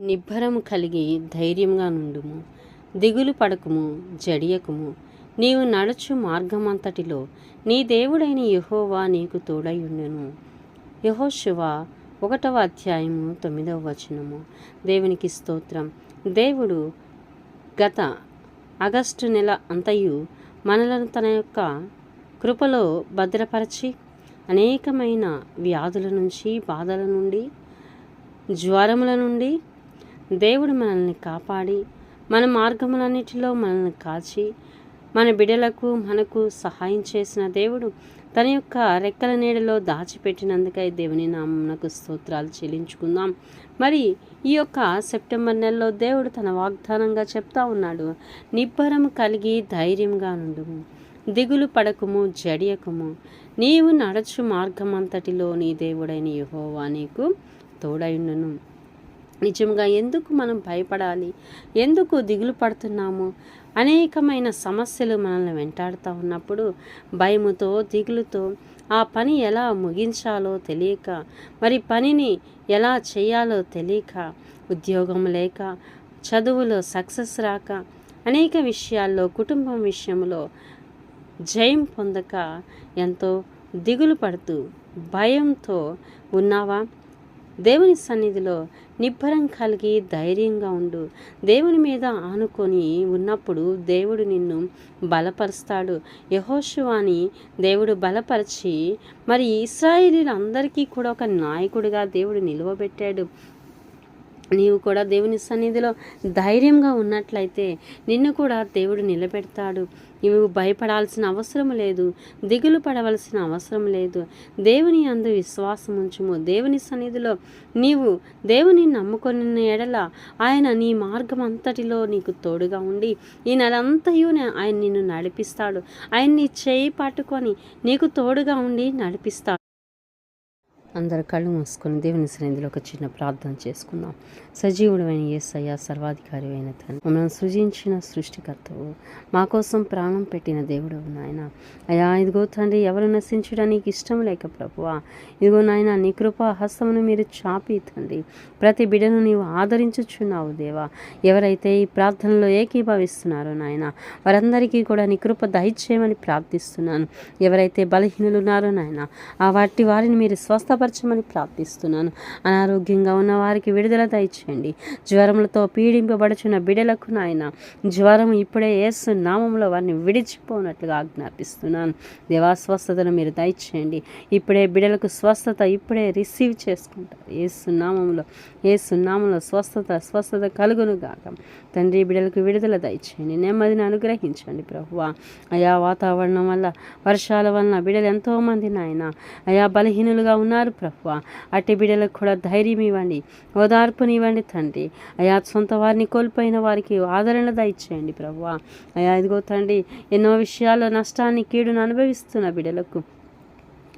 నిబ్బరము కలిగి ధైర్యంగా నుండుము. దిగులు పడకుము జడియకుము. నీవు నడుచు మార్గమంతటిలో నీ దేవుడైన యహోవా నీకు తోడయుండును యహోశివ ఒకటవ అధ్యాయము తొమ్మిదవ వచనము. దేవునికి స్తోత్రం. దేవుడు గత ఆగస్టు నెల అంతయు మనలను తన యొక్క కృపలో భద్రపరచి అనేకమైన వ్యాధుల నుంచి బాధల నుండి జ్వరముల నుండి దేవుడు మనల్ని కాపాడి మన మార్గములన్నిటిలో మనల్ని కాచి మన బిడలకు మనకు సహాయం చేసిన దేవుడు తన యొక్క రెక్కల నీడలో దాచిపెట్టినందుకై దేవుని నామమునకు స్తోత్రాలు చెల్లించుకుందాం. మరి ఈ యొక్క సెప్టెంబర్ నెలలో దేవుడు తన వాగ్దానంగా చెప్తా ఉన్నాడు నిబ్బరం కలిగి ధైర్యంగా నుండుము దిగులు పడకుము జడియకుము. నీవు నడచు మార్గమంతటిలో నీ దేవుడైన యుహోవా నీకు తోడైండును నిజంగా ఎందుకు మనం భయపడాలి? ఎందుకు దిగులు పడుతున్నాము? అనేకమైన సమస్యలు మనల్ని వెంటాడుతూ ఉన్నప్పుడు భయముతో దిగులుతో ఆ పని ఎలా ముగించాలో తెలియక మరి పనిని ఎలా చేయాలో తెలియక ఉద్యోగం లేక చదువులో సక్సెస్ రాక అనేక విషయాల్లో కుటుంబం విషయంలో జయం పొందక ఎంతో దిగులు పడుతూ భయంతో ఉన్నావా? దేవుని సన్నిధిలో నిబ్బరం కలిగి ధైర్యంగా ఉండు. దేవుని మీద ఆనుకొని ఉన్నప్పుడు దేవుడు నిన్ను బలపరుస్తాడు. యహోశివాని దేవుడు బలపరిచి మరి ఇస్రాయేలీలందరికీ కూడా ఒక నాయకుడిగా దేవుడు నిలువబెట్టాడు. నీవు కూడా దేవుని సన్నిధిలో ధైర్యంగా ఉన్నట్లయితే నిన్ను కూడా దేవుడు నిలబెడతాడు. నీవు భయపడాల్సిన అవసరం లేదు. దిగులు పడవలసిన అవసరం లేదు. దేవుని అందు విశ్వాసం ఉంచుము. దేవుని సన్నిధిలో నీవు దేవుని నమ్ముకొని ఎడల ఆయన నీ మార్గం అంతటిలో నీకు తోడుగా ఉండి ఈ నెలంతయు ఆయన నిన్ను నడిపిస్తాడు. ఆయన నీ చేయి పట్టుకొని నీకు తోడుగా ఉండి నడిపిస్తాడు. అందరు కళ్ళు మూసుకొని దేవుని సన్నిధిలో ఒక చిన్న ప్రార్థన చేసుకుందాం. సజీవుడమైన ఏసయ్య సర్వాధికారి అయిన తండ్రి మమ్మల్ని సృజించిన సృష్టికర్తవు మా కోసం ప్రాణం పెట్టిన దేవుడు నాయన. అయా ఇదిగో తండ్రి ఎవరు నశించడానికి ఇష్టం లేక ప్రభువా. ఇదిగో నాయన నీ కృపా హస్తమును మీరు చాపి తండ్రి. ప్రతి బిడను నీవు ఆదరించుచున్నావు దేవా. ఎవరైతే ఈ ప్రార్థనలో ఏకీభవిస్తున్నారో నాయన వారందరికీ కూడా నీ కృప దయచేయమని ప్రార్థిస్తున్నాను. ఎవరైతే బలహీనులు ఉన్నారో నాయన ఆ వాటి వారిని మీరు స్వస్థపరచమని ప్రార్థిస్తున్నాను. అనారోగ్యంగా ఉన్న వారికి విడుదల దయచేయండి. జ్వరములతో పీడింపబడుచున్న బిడలకు నాయన జ్వరం ఇప్పుడే ఏసు నామంలో వారిని విడిచిపోనట్లుగా ఆజ్ఞాపిస్తున్నాను. దేవాస్వస్థతను మీరు దయచేయండి. ఇప్పుడే బిడలకు స్వస్థత ఇప్పుడే రిసీవ్ చేసుకుంటారు. ఏసు నామంలో ఏసు నామంలో స్వస్థత స్వస్థత కలుగును గాక తండ్రి బిడలకు విడుదల దయచేయండి. నెమ్మదిని అనుగ్రహించండి ప్రభువ. అయా వాతావరణం వల్ల వర్షాల వలన బిడలు ఎంతోమంది నాయన అయా బలహీనులుగా ఉన్నారు. ప్రభువ. అట్టి బిడలకు కూడా ధైర్యం ఇవ్వండి. ఓదార్పునివ్వండి తండ్రి. అయా సొంత వారిని కోల్పోయిన వారికి ఆదరణ దయచేయండి ప్రభు అయా ఇదిగో తండ్రి ఎన్నో విషయాల్లో నష్టాన్ని కీడును అనుభవిస్తున్న బిడలకు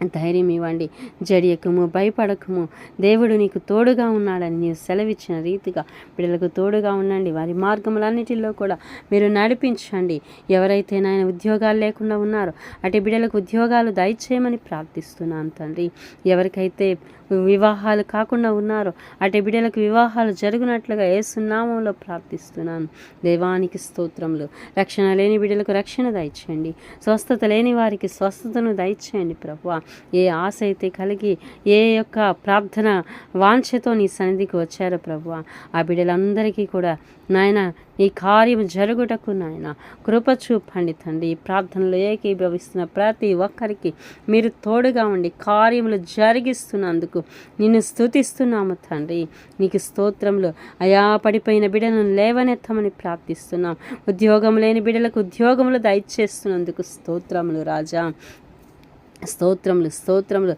ధైర్యం ఇవ్వండి. జడియకము భయపడకము. దేవుడు నీకు తోడుగా ఉన్నాడని నీవు సెలవిచ్చిన రీతిగా బిడ్డలకు తోడుగా ఉండండి. వారి మార్గములన్నిటిలో కూడా మీరు నడిపించండి. ఎవరైతే నాయన ఉద్యోగాలు లేకుండా ఉన్నారో అటు బిడ్డలకు ఉద్యోగాలు దయచేయమని ప్రార్థిస్తున్నాను తండ్రి. ఎవరికైతే వివాహాలు కాకుండా ఉన్నారో. అటు బిడ్డలకు వివాహాలు జరుగునట్లుగా ఏసునామంలో ప్రార్థిస్తున్నాను. దేవానికి స్తోత్రములు. రక్షణ లేని బిడ్డలకు రక్షణ దయచేయండి. స్వస్థత లేని వారికి స్వస్థతను దయచేయండి ప్రభు ఏ ఆశ అయితే కలిగి ఏ యొక్క ప్రార్థన వాంఛతో నీ సన్నిధికి వచ్చారో ప్రభు ఆ బిడ్డలందరికీ కూడా నాయన ఈ కార్యం జరుగుటకు నాయన కృప చూపండి తండ్రి. ఈ ప్రార్థనలో ఏకీభవిస్తున్న ప్రతి ఒక్కరికి మీరు తోడుగా ఉండి కార్యములు జరిగిస్తున్నందుకు నిన్ను స్తుతిస్తున్నాము తండ్రి. నీకు స్తోత్రములు. అయా పడిపోయిన బిడ్డను లేవనెత్తమని ప్రార్థిస్తున్నాం. ఉద్యోగం లేని బిడ్డలకు ఉద్యోగములు దయచేస్తున్నందుకు స్తోత్రములు రాజా. స్తోత్రములు స్తోత్రములు.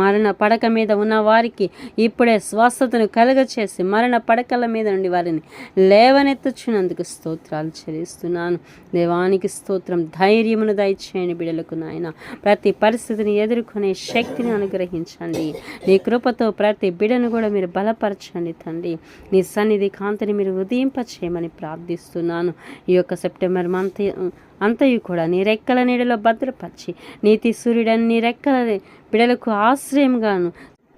మరణ పడక మీద ఉన్న వారికి ఇప్పుడే స్వస్థతను కలుగచేసి మరణ పడకల మీద నుండి వారిని లేవనెత్తుచున్నందుకు స్తోత్రాలు చెల్లిస్తున్నాను. దేవానికి స్తోత్రం ధైర్యమును దయచేయండి బిడలకు నాయన. ప్రతి పరిస్థితిని ఎదుర్కొనే శక్తిని అనుగ్రహించండి. నీ కృపతో ప్రతి బిడను కూడా మీరు బలపరచండి తండ్రి. నీ సన్నిధి కాంతిని మీరు ఉదయింపచేయమని ప్రార్థిస్తున్నాను. ఈ యొక్క సెప్టెంబర్ మంత్ అంతయు కూడా నీ రెక్కల నీడలో భద్రపరిచి నీతి సూర్యుడని నీ రెక్కల బిడలకు ఆశ్రయంగాను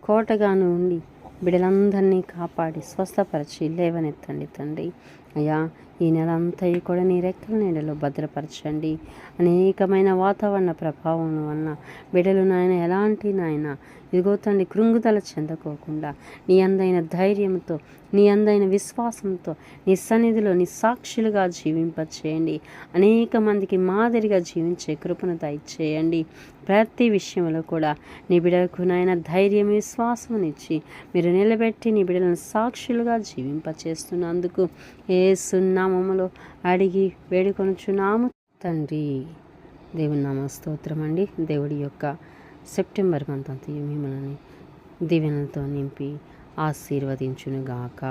కోటగాను ఉండి బిడలందరినీ కాపాడి స్వస్థపరిచి లేవనెత్తండి తండ్రి. అయ్యా ఈ నెల అంతా కూడా నీ రెక్కల నీడలో భద్రపరచండి. అనేకమైన వాతావరణ ప్రభావం వలన బిడ్డలు నాయన ఎలాంటి నాయన ఇదిగో తండ్రి కృంగుదల చెందకోకుండా నీ అందైన ధైర్యంతో నీ అందైన విశ్వాసంతో నీ సన్నిధిలో నీ సాక్షులుగా జీవింపచేయండి. అనేక మందికి మాదిరిగా జీవించే కృపను దయచేయండి. ప్రతి విషయంలో కూడా నీ బిడలకు నాయన ధైర్యం విశ్వాసమునిచ్చి మీరు నిలబెట్టి నీ బిడలను సాక్షులుగా జీవింపచేస్తున్నందుకు ఏ సున్నా నామములో అడిగి వేడుకొనుచున్నాము. తండ్రి దేవుని నామ స్తోత్రం అండి దేవుడి యొక్క సెప్టెంబర్ మంత్ మిమ్మల్ని దీవెనలతో నింపి ఆశీర్వదించునుగాక.